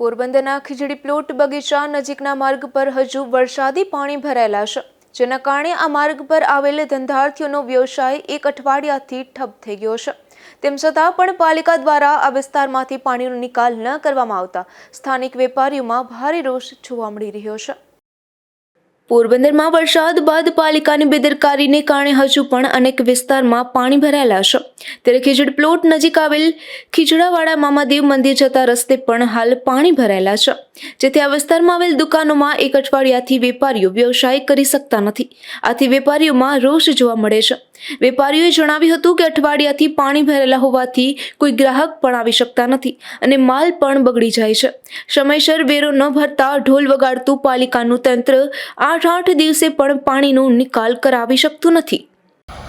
પોરબંદરના ખીજડી પ્લોટ બગીચા નજીકના માર્ગ પર હજુ વરસાદી પાણી ભરાયેલા છે, જેના કારણે આ માર્ગ પર આવેલ ધંધાર્થીઓનો વ્યવસાય એક અઠવાડિયાથી ઠપ થઈ ગયો છે. તેમ છતાં પણ પાલિકા દ્વારા આ વિસ્તારમાંથી પાણીનો નિકાલ ન કરવામાં આવતા સ્થાનિક વેપારીઓમાં ભારે રોષ જોવા મળી રહ્યો છે. પોરબંદરમાં વરસાદ બાદ પાલિકાની બેદરકારીને કારણે હજુ પણ અનેક વિસ્તારમાં પાણી ભરાયેલા છે. ત્યારે ખીજડ પ્લોટ નજીક આવેલ ખીજડાવાડા મામાદેવ મંદિર જતા રસ્તે પણ હાલ પાણી ભરાયેલા છે. જેથી આ વિસ્તારમાં આવેલ દુકાનોમાં એક અઠવાડિયાથી વેપારીઓ વ્યવસાય કરી શકતા નથી. આથી વેપારીઓમાં રોષ જોવા મળે છે. વેપારીઓએ જણાવ્યું હતું કે અઠવાડિયાથી પાણી ભરેલા હોવાથી કોઈ ગ્રાહક પણ આવી શકતા નથી અને માલ પણ બગડી જાય છે. સમયસર વેરો ન ભરતા ઢોલ વગાડતું પાલિકાનું તંત્ર આઠ આઠ દિવસે પણ પાણીનો નિકાલ કરાવી શકતું નથી.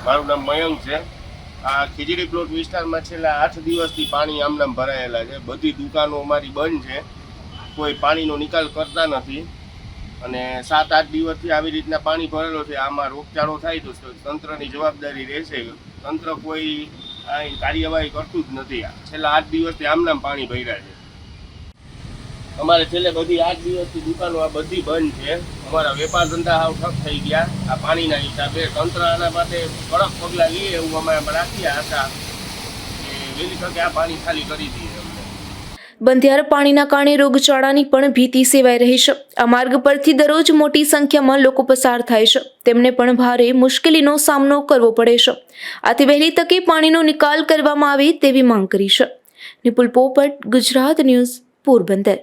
મારું નામ મયંક છે. આ ખીજડી પ્લોટ વિસ્તારમાં છેલ્લા આઠ દિવસથી પાણી આમનામ ભરાયેલા છે. બધી દુકાનો અમારી બંધ છે. કોઈ પાણીનો નિકાલ કરતા નથી. અને સાત આઠ દિવસથી આવી રીતના પાણી ભરેલો છે. આમાં રોગચાળો થાય તો તંત્રની જવાબદારી રહેશે. તંત્ર કોઈ કાર્યવાહી કરતું જ નથી. છેલ્લા આઠ દિવસથી આમનામ પાણી ભર્યા છે. અમારે છેલ્લે બધી આઠ દિવસથી દુકાનો આ બધી બંધ છે. અમારા વેપાર ધંધા હાવ ઠપ થઈ ગયા. આ પાણીના હિસાબે તંત્ર આના માટે કડક પગલાં લઈએ એવું અમે રાખ્યા હતા કે વહેલી તકે આ પાણી ખાલી કરી દઈએ બંધિયાર પાણીના કારણે રોગચાળાની પણ ભીતિ સેવાઈ રહી છે. આ માર્ગ પરથી દરરોજ મોટી સંખ્યામાં લોકો પસાર થાય છે. તેમને પણ ભારે મુશ્કેલીનો સામનો કરવો પડે છે. આથી વહેલી તકે પાણીનો નિકાલ કરવામાં આવે તેવી માંગ કરી છે. નિપુલ પોપટ, ગુજરાત ન્યૂઝ, પોરબંદર.